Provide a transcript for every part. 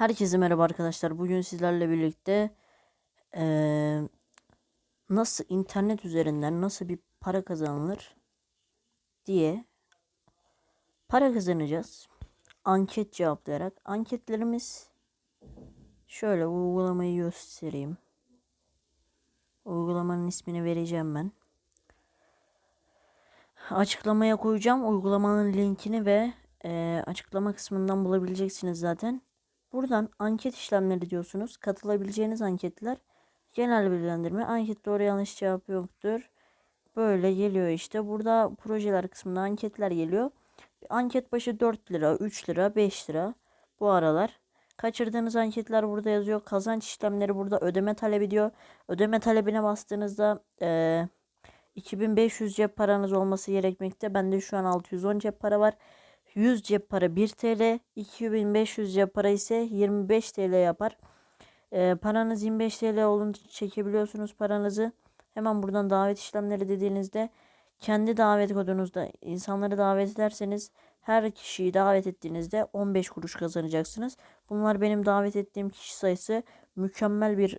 Herkese merhaba arkadaşlar. Bugün sizlerle birlikte eee, nasıl internet üzerinden nasıl bir para kazanılır diye para kazanacağız. Anket cevaplayarak. Anketlerimiz şöyle uygulamayı göstereyim. Uygulamanın ismini vereceğim ben. Açıklamaya koyacağım uygulamanın linkini ve eee, açıklama kısmından bulabileceksiniz zaten. Buradan anket işlemleri diyorsunuz. Katılabileceğiniz anketler. Genel bilgilendirme. Anket doğru yanlış cevap yoktur. Böyle geliyor işte. Burada projeler kısmında anketler geliyor. Anket başı 4 lira, 3 lira, 5 lira. Bu aralar. Kaçırdığınız anketler burada yazıyor. Kazanç işlemleri burada ödeme talebi diyor. Ödeme talebine bastığınızda eee 2500 cep paranız olması gerekmekte. Bende şu an 610 cep para var. 100 cep para 1 TL, 2500 cep para ise 25 TL yapar. Ee, paranız 25 TL olunca çekebiliyorsunuz paranızı. Hemen buradan davet işlemleri dediğinizde kendi davet kodunuzda insanları davet ederseniz her kişiyi davet ettiğinizde 15 kuruş kazanacaksınız. Bunlar benim davet ettiğim kişi sayısı mükemmel bir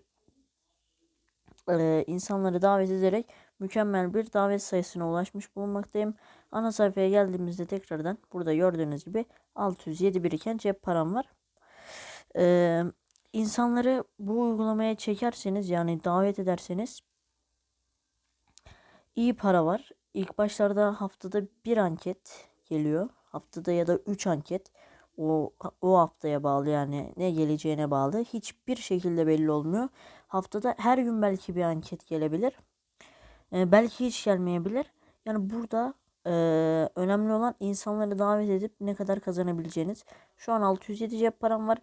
e, insanları davet ederek mükemmel bir davet sayısına ulaşmış bulunmaktayım. Ana sayfaya geldiğimizde tekrardan burada gördüğünüz gibi 607 biriken cep param var. Ee, insanları bu uygulamaya çekerseniz yani davet ederseniz iyi para var. İlk başlarda haftada bir anket geliyor. Haftada ya da 3 anket. O, o haftaya bağlı yani ne geleceğine bağlı. Hiçbir şekilde belli olmuyor. Haftada her gün belki bir anket gelebilir. Ee, belki hiç gelmeyebilir. Yani burada e, önemli olan insanları davet edip ne kadar kazanabileceğiniz. Şu an 607 cep param var.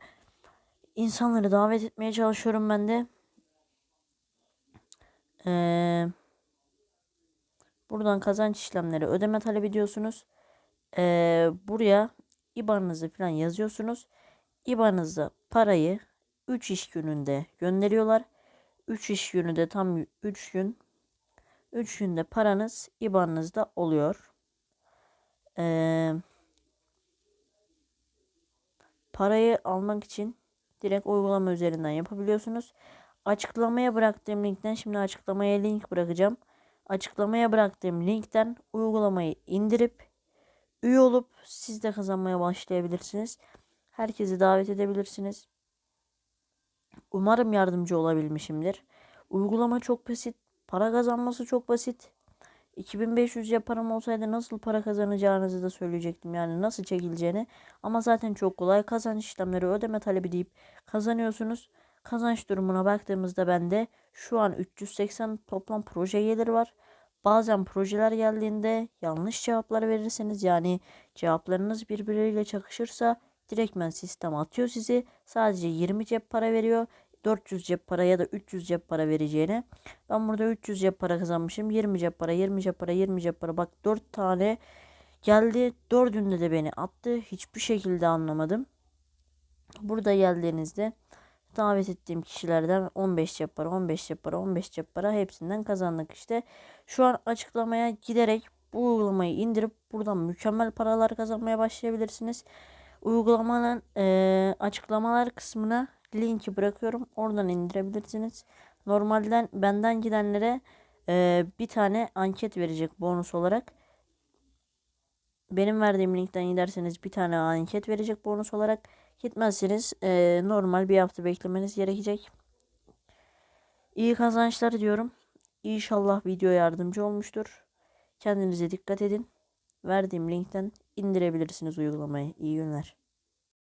İnsanları davet etmeye çalışıyorum ben de. Ee, buradan kazanç işlemleri ödeme talep ediyorsunuz. Ee, buraya IBAN'ınızı falan yazıyorsunuz. IBAN'ınıza parayı 3 iş gününde gönderiyorlar. 3 iş günü de tam 3 gün 3 günde paranız IBAN'ınızda oluyor. Ee, parayı almak için direkt uygulama üzerinden yapabiliyorsunuz. Açıklamaya bıraktığım linkten şimdi açıklamaya link bırakacağım. Açıklamaya bıraktığım linkten uygulamayı indirip üye olup siz de kazanmaya başlayabilirsiniz. Herkesi davet edebilirsiniz. Umarım yardımcı olabilmişimdir. Uygulama çok basit. Para kazanması çok basit. 2500 ya param olsaydı nasıl para kazanacağınızı da söyleyecektim. Yani nasıl çekileceğini. Ama zaten çok kolay. Kazanç işlemleri ödeme talebi deyip kazanıyorsunuz. Kazanç durumuna baktığımızda bende şu an 380 toplam proje geliri var. Bazen projeler geldiğinde yanlış cevaplar verirseniz yani cevaplarınız birbirleriyle çakışırsa direktmen sistem atıyor sizi. Sadece 20 cep para veriyor. 400 cep para ya da 300 cep para vereceğine. Ben burada 300 cep para kazanmışım. 20 cep para, 20 cep para, 20 cep para. Bak 4 tane geldi. Dördünde de beni attı. Hiçbir şekilde anlamadım. Burada geldiğinizde davet ettiğim kişilerden 15 cep para, 15 cep para, 15 cep para hepsinden kazandık işte. Şu an açıklamaya giderek bu uygulamayı indirip buradan mükemmel paralar kazanmaya başlayabilirsiniz. Uygulamanın e, açıklamalar kısmına linki bırakıyorum. Oradan indirebilirsiniz. Normalden benden gidenlere e, bir tane anket verecek bonus olarak. Benim verdiğim linkten giderseniz bir tane anket verecek bonus olarak. Gitmezseniz e, normal bir hafta beklemeniz gerekecek. İyi kazançlar diyorum. İnşallah video yardımcı olmuştur. Kendinize dikkat edin. Verdiğim linkten indirebilirsiniz uygulamayı. İyi günler.